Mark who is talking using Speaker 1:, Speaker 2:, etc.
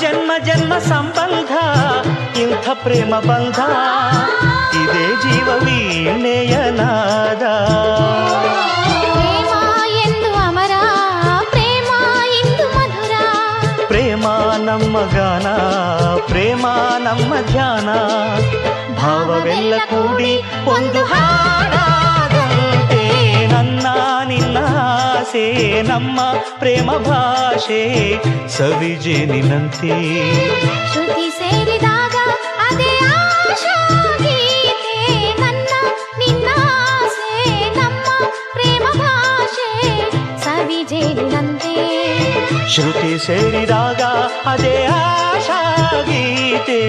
Speaker 1: ಜನ್ಮ ಜನ್ಮ ಸಂಬಂಧ ಇಂಥ ಪ್ರೇಮ ಬಂಧ ಇದೇ ಜೀವ ವೀಣೆಯನಾದ
Speaker 2: ಪ್ರೇಮ ಎಂದು ಅಮರ ಪ್ರೇಮ ಎಂದು ಮಧುರ
Speaker 1: ಪ್ರೇಮ ನಮ್ಮ ಗಾನ ಪ್ರೇಮ ನಮ್ಮ ಧ್ಯಾನ ಭಾವವೆಲ್ಲ ಕೂಡಿ ಒಂದು ಹಾಡ ಆಸೆ ನಮ್ಮ ಪ್ರೇಮ ಭಾಷೆ ಸವಿಜೇನಿನಂತೆ
Speaker 2: ಶ್ರುತಿ ಸೇರಿದಾಗ ಅದೇ ಆಶಾ ಗೀತೆ ನನ್ನ ನಿನ್ನ ಆಸೆ ನಮ್ಮ ಪ್ರೇಮ ಭಾಷೆ ಸವಿಜೇನಿನಂತೆ
Speaker 1: ಶ್ರುತಿ ಸೇರಿದಾಗ ಅದೇ ಆಶಾ ಗೀತೆ